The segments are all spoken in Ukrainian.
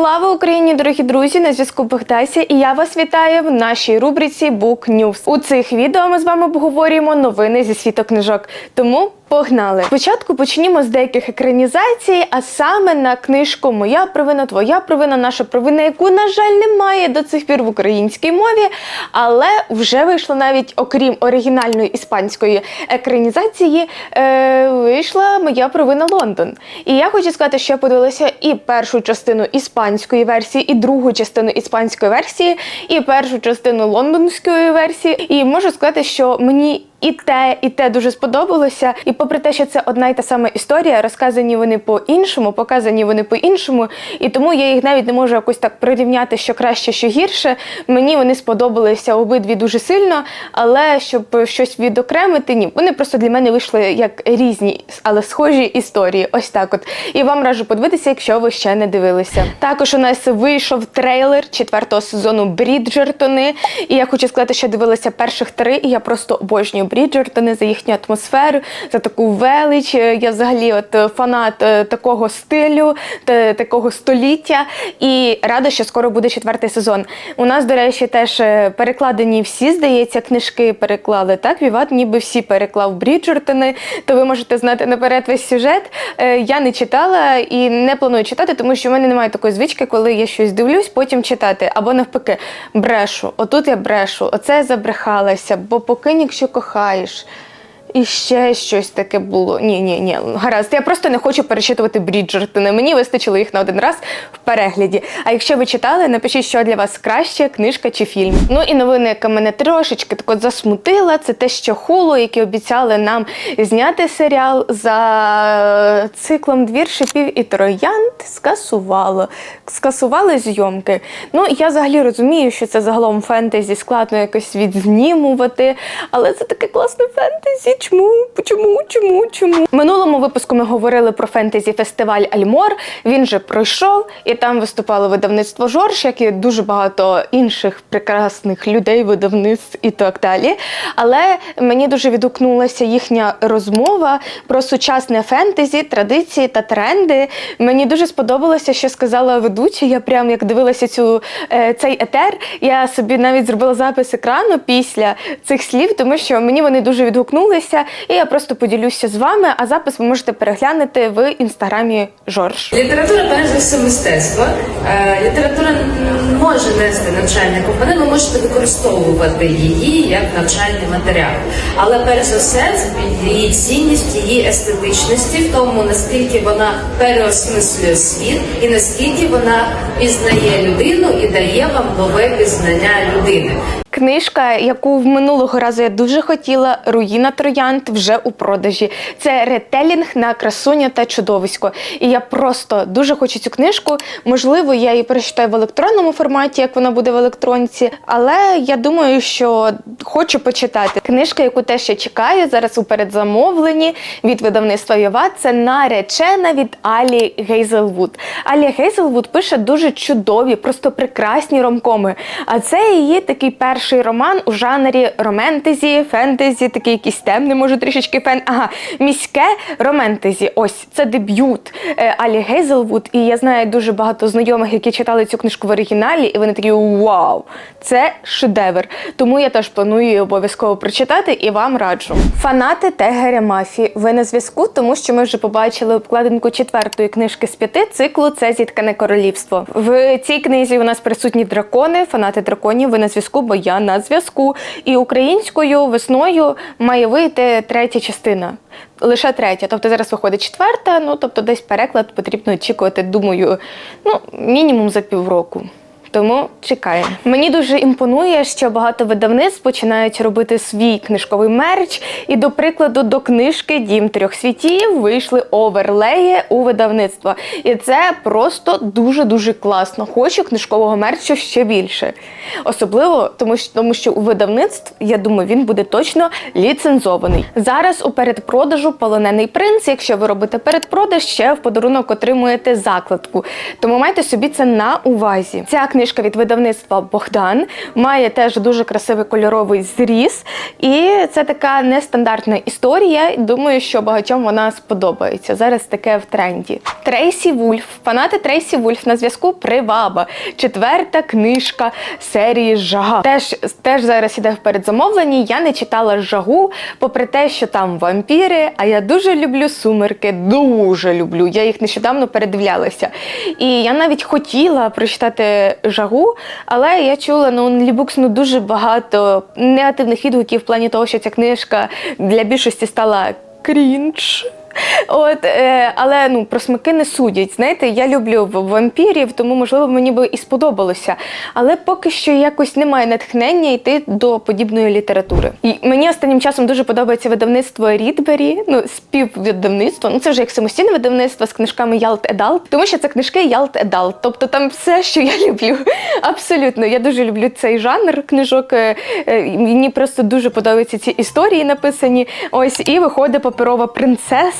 Слава Україні, дорогі друзі! На зв'язку Богдася, і я вас вітаю в нашій рубриці Book News. У цих відео ми з вами обговорюємо новини зі світу книжок. Тому погнали! Спочатку почнімо з деяких екранізацій, а саме на книжку Моя провина, твоя провина, наша провина, яку, на жаль, немає до цих пір в українській мові, але вже вийшла навіть окрім оригінальної іспанської екранізації, е, вийшла Моя провина Лондон. І я хочу сказати, що я подивилася і першу частину іспанської версії, і другу частину іспанської версії, і першу частину лондонської версії. І можу сказати, що мені і те, і те дуже сподобалося. І попри те, що це одна й та сама історія, розказані вони по-іншому, показані вони по-іншому. І тому я їх навіть не можу якось так прирівняти, що краще, що гірше. Мені вони сподобалися обидві дуже сильно, але щоб щось відокремити, ні. Вони просто для мене вийшли як різні, але схожі історії. Ось так от. І вам раджу подивитися, якщо ви ще не дивилися. Також у нас вийшов трейлер четвертого сезону Бріджертони. І я хочу сказати, що дивилася перших три, і я просто обожнюю Бріджертони за їхню атмосферу, за таку велич. Я взагалі от е, фанат е, такого стилю, та- такого століття. І рада, що скоро буде четвертий сезон. У нас, до речі, теж е, перекладені всі, здається, книжки переклали. Так, Віват ніби всі переклав Бріджертони, то ви можете знати наперед весь сюжет. Е, Я не читала і не планую читати, тому що в мене немає такої звички, коли я щось дивлюсь, потім читати. Або навпаки, брешу. Отут я брешу, оце забрехалася, бо покинь, якщо faz І ще щось таке було. Ні, ні, ні. Гаразд, я просто не хочу перечитувати Бріджертони. Мені вистачило їх на один раз в перегляді. А якщо ви читали, напишіть, що для вас краще, книжка чи фільм. Ну і новина, яка мене трошечки так от засмутила, це те, що Хулу, які обіцяли нам зняти серіал за циклом Двір шипів і троянд, скасувало. Скасували зйомки. Ну я взагалі розумію, що це загалом фентезі складно якось відзнімувати, але це таке класне фентезі. Чому? Чому? Чому? Чому? Минулому випуску ми говорили про фентезі фестиваль Альмор. Він же пройшов, і там виступало видавництво Жорж, як і дуже багато інших прекрасних людей, видавництв і так далі. Але мені дуже відгукнулася їхня розмова про сучасне фентезі, традиції та тренди. Мені дуже сподобалося, що сказала ведуча. Я прям як дивилася цю е, цей етер. Я собі навіть зробила запис екрану після цих слів, тому що мені вони дуже відгукнулися, і я просто поділюся з вами. А запис ви можете переглянути в інстаграмі Жорж. Література перш за все мистецтво. Е, Література може нести навчальний компонент, ви можете використовувати її як навчальний матеріал. Але перш за все, це її цінність, її естетичності, в тому наскільки вона переосмислює світ і наскільки вона пізнає людину і дає вам нове пізнання людини. Книжка, яку в минулого разу я дуже хотіла, Руїна Троянд вже у продажі. Це ретелінг на красуня та чудовисько. І я просто дуже хочу цю книжку. Можливо, я її перечитаю в електронному форматі, як вона буде в електронці. Але я думаю, що хочу почитати. Книжка, яку теж я чекаю зараз у передзамовленні від видавництва Йова, це наречена від Алі Гейзелвуд. Алі Гейзелвуд пише дуже чудові, просто прекрасні ромкоми. А це її такий перший роман у жанрі романтезі, фентезі, такий якийсь темний, може трішечки фен. Ага, міське романтезі. Ось це дебют е, Алі Гейзелвуд. І я знаю дуже багато знайомих, які читали цю книжку в оригіналі, і вони такі вау, це шедевр. Тому я теж планую її обов'язково прочитати і вам раджу. Фанати Тегеря Мафі. Ви на зв'язку, тому що ми вже побачили обкладинку четвертої книжки з п'яти циклу Це зіткане королівство. В цій книзі у нас присутні дракони, фанати драконів. Ви на зв'язку, бо я на зв'язку. І українською весною має вийти третя частина. Лише третя, тобто зараз виходить четверта. Ну тобто, десь переклад потрібно очікувати, думаю, ну мінімум за півроку. Тому чекаємо. Мені дуже імпонує, що багато видавництв починають робити свій книжковий мерч. І, до прикладу, до книжки Дім трьох світів вийшли оверлеї у видавництво. І це просто дуже дуже класно. Хочу книжкового мерчу ще більше. Особливо тому, що тому що у видавництв, я думаю, він буде точно ліцензований. Зараз у передпродажу полонений принц. Якщо ви робите передпродаж, ще в подарунок отримуєте закладку. Тому майте собі це на увазі. Ця книжка книжка від видавництва Богдан. Має теж дуже красивий кольоровий зріз. І це така нестандартна історія. Думаю, що багатьом вона сподобається. Зараз таке в тренді. Трейсі Вульф. Фанати Трейсі Вульф на зв'язку Приваба. Четверта книжка серії Жага. Теж, теж зараз іде в передзамовленні. Я не читала жагу, попри те, що там вампіри. А я дуже люблю сумерки. Дуже люблю. Я їх нещодавно передивлялася. І я навіть хотіла прочитати жагу, але я чула на OnlyBooks ну дуже багато негативних відгуків в плані того, що ця книжка для більшості стала крінж. От, е, але ну про смаки не судять. Знаєте, я люблю вампірів, тому можливо мені би і сподобалося. Але поки що якось немає натхнення йти до подібної літератури. І мені останнім часом дуже подобається видавництво Рідбері, ну співвидавництво. Ну це вже як самостійне видавництво з книжками Ялт Едалт, тому що це книжки Ялт Едалт. Тобто там все, що я люблю. Абсолютно, я дуже люблю цей жанр книжок. Е, е, Мені просто дуже подобаються ці історії написані. Ось і виходить паперова принцеса,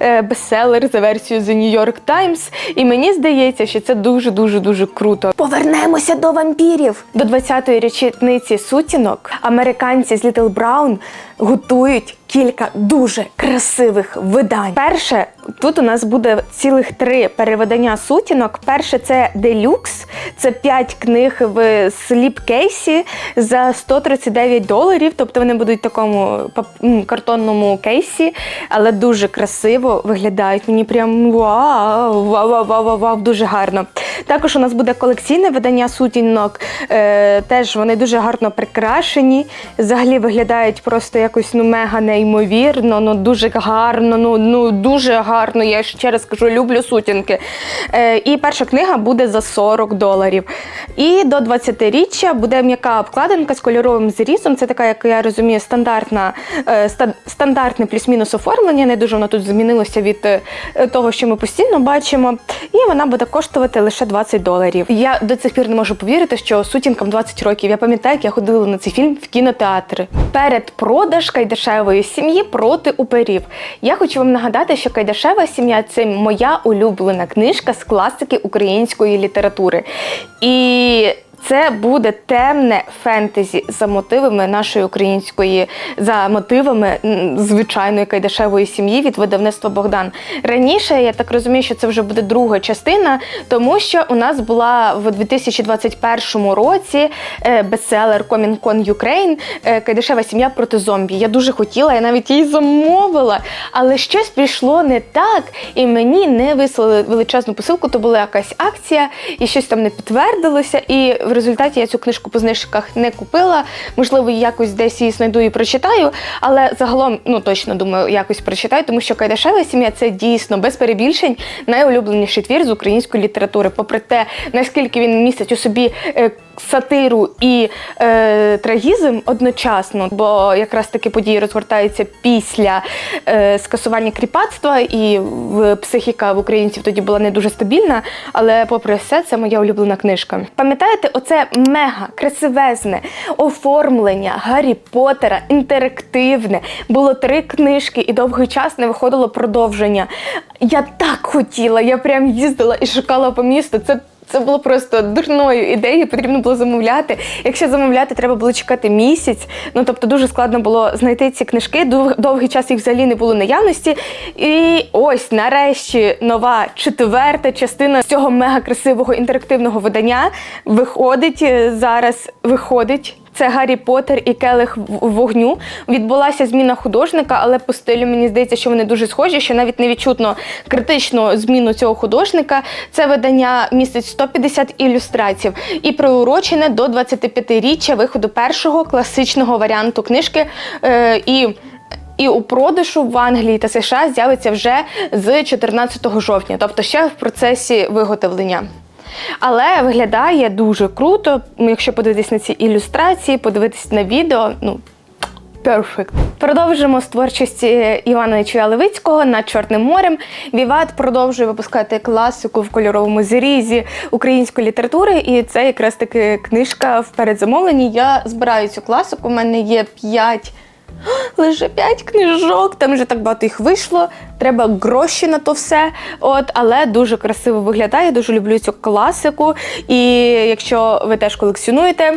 е, бестселер за версією The New York Times. І мені здається, що це дуже дуже дуже круто. Повернемося до вампірів. До 20-ї річниці сутінок американці з Little Brown готують кілька дуже красивих видань. Перше, тут у нас буде цілих три перевидання сутінок. Перше це делюкс, це 5 книг в сліп-кейсі за 139 доларів. Тобто вони будуть в такому картонному кейсі, але дуже красиво виглядають. Мені прям вау, вау, вау, вау, вау, дуже гарно. Також у нас буде колекційне видання сутінок. Е, теж вони дуже гарно прикрашені. Взагалі виглядають просто якось ну мега неймовірно, ну дуже гарно, ну, ну дуже гарно. Я ще раз кажу, люблю сутінки. Е, і перша книга буде за 40 доларів. І до 20-річчя буде м'яка обкладинка з кольоровим зрізом. Це така, як я розумію, стандартна, е, стандартне плюс-мінус оформлення. Не дуже воно тут змінилося від е, того, що ми постійно бачимо. І вона буде коштувати лише 20 доларів. Я до цих пір не можу повірити, що сутінкам 20 років. Я пам'ятаю, як я ходила на цей фільм в кінотеатри. Передпродаж Кайдашевої сім'ї проти уперів. Я хочу вам нагадати, що Кайдашева сім'я це моя улюблена книжка з класики української літератури. І це буде темне фентезі за мотивами нашої української, за мотивами звичайної кайдашевої сім'ї від видавництва Богдан. Раніше я так розумію, що це вже буде друга частина, тому що у нас була в 2021 році е, бестселер Ukraine е, Кайдашева сім'я проти зомбі. Я дуже хотіла, я навіть її замовила, але щось пішло не так, і мені не вислали величезну посилку. То була якась акція, і щось там не підтвердилося. І в результаті я цю книжку по знижках не купила. Можливо, якось десь її знайду і прочитаю. Але загалом, ну точно думаю, якось прочитаю, тому що Кайдашева сім'я це дійсно без перебільшень найулюбленіший твір з української літератури. Попри те, наскільки він містить у собі. Сатиру і е, трагізм одночасно, бо якраз таки події розгортаються після е, скасування кріпацтва, і психіка в українців тоді була не дуже стабільна. Але, попри все, це моя улюблена книжка. Пам'ятаєте, оце мега красивезне оформлення Гаррі Поттера, інтерактивне. Було три книжки, і довгий час не виходило продовження. Я так хотіла, я прям їздила і шукала по місту. Це це було просто дурною ідеєю, потрібно було замовляти. Якщо замовляти, треба було чекати місяць. Ну тобто дуже складно було знайти ці книжки. Дов- Довгий час їх взагалі не було наявності. І ось нарешті нова четверта частина цього мега красивого інтерактивного видання виходить е, зараз. Виходить. Це Гаррі Поттер і Келих вогню. Відбулася зміна художника, але по стилю мені здається, що вони дуже схожі, що навіть не відчутно критичну зміну цього художника. Це видання містить 150 ілюстрацій і приурочене до 25-річчя виходу першого класичного варіанту книжки. Е, і і у продажу в Англії та США з'явиться вже з 14 жовтня, тобто ще в процесі виготовлення. Але виглядає дуже круто, якщо подивитись на ці ілюстрації, подивитись на відео. Ну, Перфект. Продовжимо з творчості Івана Ічуя Левицького над Чорним морем. Віват продовжує випускати класику в кольоровому зрізі української літератури, і це якраз таки книжка в передзамовленні. Я збираю цю класику. У мене є 5 лише п'ять книжок, там вже так багато їх вийшло. Треба гроші на то все. От, але дуже красиво виглядає, дуже люблю цю класику. І якщо ви теж колекціонуєте.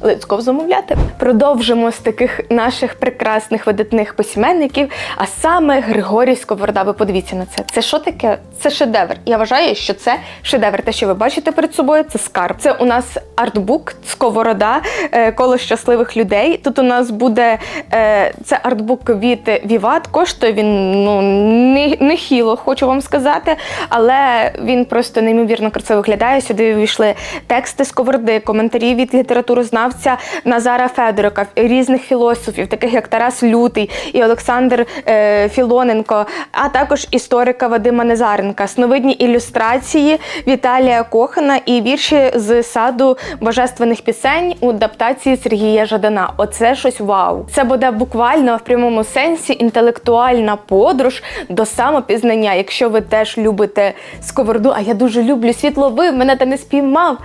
Лицьков замовляти. Продовжимо з таких наших прекрасних видатних письменників, а саме Григорій Сковорода. Ви подивіться на це. Це що таке? Це шедевр. Я вважаю, що це шедевр. Те, що ви бачите перед собою, це скарб. Це у нас артбук Сковорода, е, коло щасливих людей. Тут у нас буде е, це артбук від Віват. Коштує він ну не, не хіло, хочу вам сказати, але він просто неймовірно красиво виглядає. Сюди увійшли тексти Сковороди, коментарі від літературознавця Назара Федорика, різних філософів, таких як Тарас Лютий і Олександр е, Філоненко, а також історика Вадима Незаренка, сновидні ілюстрації Віталія Кохана і вірші з саду божественних пісень у адаптації Сергія Жадана. Оце щось вау. Це буде буквально в прямому сенсі інтелектуальна подорож до самопізнання. Якщо ви теж любите сковороду, а я дуже люблю світловий, мене та не спіймав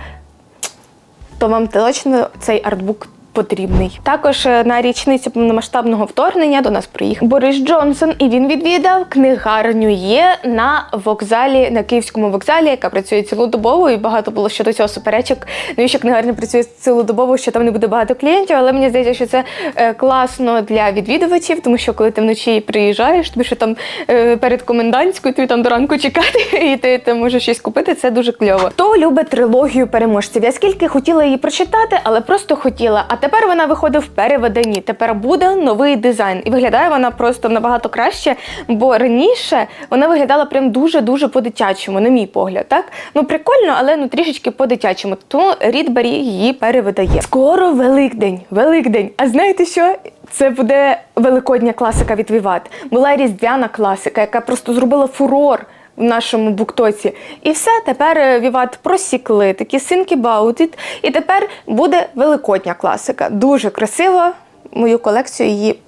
то вам точно цей артбук потрібний. Також е, на річницю повномасштабного вторгнення до нас приїхав Борис Джонсон, і він відвідав книгарню є на вокзалі на київському вокзалі, яка працює цілодобово. І багато було щодо цього суперечок. Навіщо книгарня працює цілодобово, що там не буде багато клієнтів. Але мені здається, що це е, класно для відвідувачів, тому що коли ти вночі приїжджаєш, тобі що там е, перед комендантською, тобі там до ранку чекати, і ти, ти можеш щось купити. Це дуже кльово. Хто любить трилогію переможців? Я скільки хотіла її прочитати, але просто хотіла. А тепер вона виходить в переведенні. Тепер буде новий дизайн, і виглядає вона просто набагато краще. Бо раніше вона виглядала прям дуже дуже по-дитячому, на мій погляд. Так ну прикольно, але ну трішечки по-дитячому. Тому Рідбері її перевидає. Скоро Великдень, Великдень. А знаєте що? Це буде великодня класика від Віват. Була різдвяна класика, яка просто зробила фурор в нашому буктоці. І все, тепер е, Віват просікли такі синки Баутіт. І тепер буде великодня класика. Дуже красиво. Мою колекцію її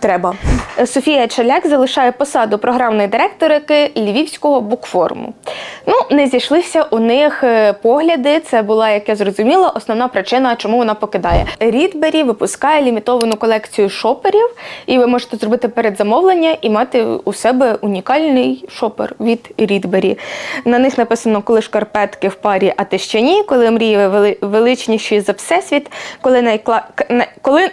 треба. Софія Челяк залишає посаду програмної директорики Львівського букформу. Ну, не зійшлися у них е, погляди. Це була, як я зрозуміла, основна причина, чому вона покидає. Рідбері випускає лімітовану колекцію шоперів, і ви можете зробити передзамовлення і мати у себе унікальний шопер від Рідбері. На них написано, коли шкарпетки в парі, а ти ще ні, коли мрії вели- величніші за всесвіт, коли найкла... коли.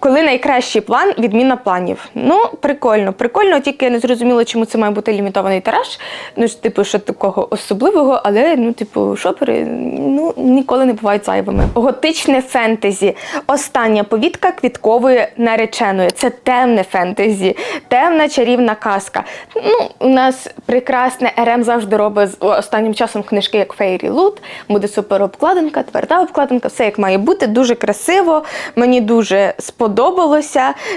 Коли найкращий план, відміна планів. Ну, прикольно, прикольно, тільки я не зрозуміла, чому це має бути лімітований тираж. Ну, типу, що такого особливого, але ну, типу, шопери ну, ніколи не бувають зайвими. Готичне фентезі. Остання повідка квіткової нареченої. Це темне фентезі, темна чарівна казка. Ну, у нас прекрасне РМ завжди робить останнім часом книжки як Фейрі Лут. Буде супер обкладинка, тверда обкладинка, все як має бути. Дуже красиво. Мені дуже сподобалося.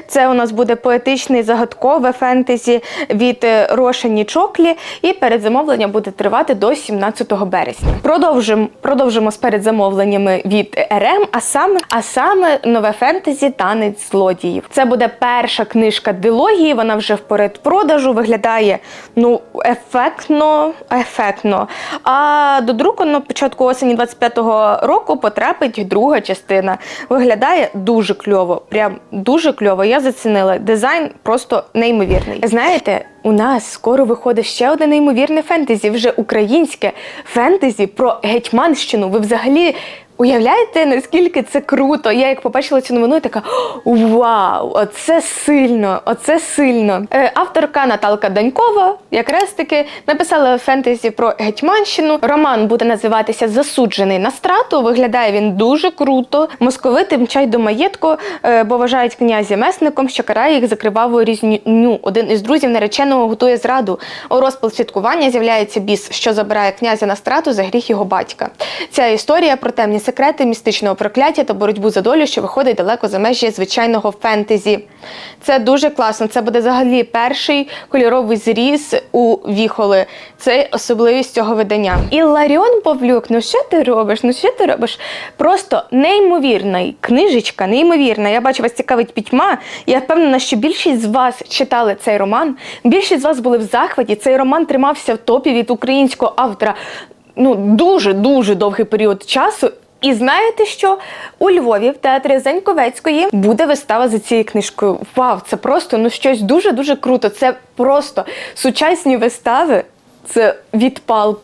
Це у нас буде поетичне загадкове фентезі від е, Рошені Чоклі. І передзамовлення буде тривати до 17 березня. Продовжимо, продовжимо з передзамовленнями від РМ, а саме, а саме нове фентезі Танець злодіїв. Це буде перша книжка дилогії. Вона вже в передпродажу виглядає ну ефектно, ефектно. А до друку на початку осені 25-го року потрапить друга частина. Виглядає дуже кльово, прям дуже кльово. Я зацінила. Дизайн просто неймовірний. Знаєте, у нас скоро виходить ще одне неймовірне фентезі, вже українське фентезі про Гетьманщину. Ви взагалі. Уявляєте, наскільки це круто? Я як побачила цю новину, така вау, оце сильно, оце сильно. Е, авторка Наталка Данькова якраз таки написала фентезі про Гетьманщину. Роман буде називатися Засуджений на страту. Виглядає він дуже круто. Московити мчать до маєтку, е, бо вважають князя месником, що карає їх за криваву різню. Один із друзів нареченого готує зраду. У розпал святкування з'являється біс, що забирає князя на страту за гріх його батька. Ця історія про темні секрети, містичного прокляття та боротьбу за долю, що виходить далеко за межі звичайного фентезі. Це дуже класно. Це буде взагалі перший кольоровий зріз у віхоли. Це особливість цього видання. І Ларіон Павлюк, ну що ти робиш? Ну що ти робиш? Просто неймовірна книжечка, неймовірна. Я бачу, вас цікавить пітьма. Я впевнена, що більшість з вас читали цей роман. Більшість з вас були в захваті. Цей роман тримався в топі від українського автора. Ну, дуже дуже довгий період часу. І знаєте що? У Львові в театрі Заньковецької буде вистава за цією книжкою. Вау, це просто ну щось дуже дуже круто. Це просто сучасні вистави. Це відпал.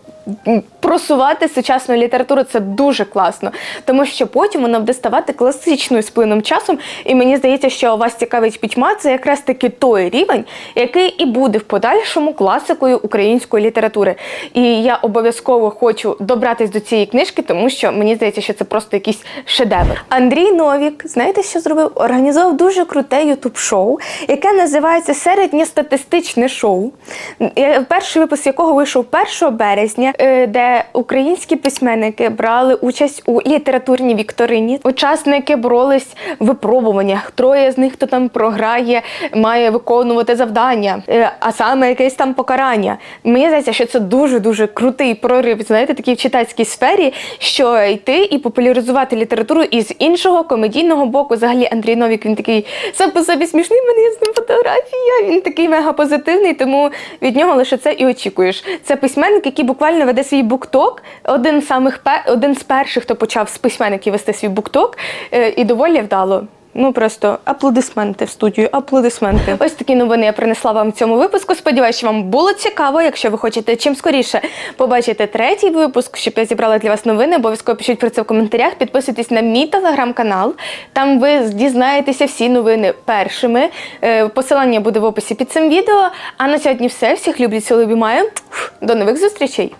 Просувати сучасну літературу це дуже класно, тому що потім вона буде ставати класичною з плином часом. І мені здається, що вас цікавить пітьма, це якраз таки той рівень, який і буде в подальшому класикою української літератури. І я обов'язково хочу добратись до цієї книжки, тому що мені здається, що це просто якийсь шедевр. Андрій Новік, знаєте, що зробив? Організував дуже круте ютуб-шоу, яке називається Середньостатистичне шоу. Е, Перший випуск якого вийшов 1 березня, де українські письменники брали участь у літературній вікторині. Учасники боролись в випробуваннях. Троє з них, хто там програє, має виконувати завдання, е, а саме якесь там покарання. Мені здається, що це дуже дуже крутий прорив, знаєте, такий в читацькій сфері, що йти і популяризувати літературу і з іншого комедійного боку. Взагалі Андрій Новік він такий сам по собі смішний. мене з ним фотографія. Він такий мега позитивний, тому від нього лише це і очікуєш. Це письменник, який буквально веде свій букток. Один з самих один з перших, хто почав з письменників вести свій букток, е, і доволі вдало. Ну просто аплодисменти в студію, аплодисменти. Ось такі новини я принесла вам в цьому випуску. Сподіваюся, вам було цікаво. Якщо ви хочете чим скоріше побачити третій випуск, щоб я зібрала для вас новини, обов'язково пишіть про це в коментарях. Підписуйтесь на мій телеграм-канал. Там ви дізнаєтеся всі новини першими. Е, Посилання буде в описі під цим відео. А на сьогодні все. Всіх люблю, цілую, обіймаю. До нових зустрічей!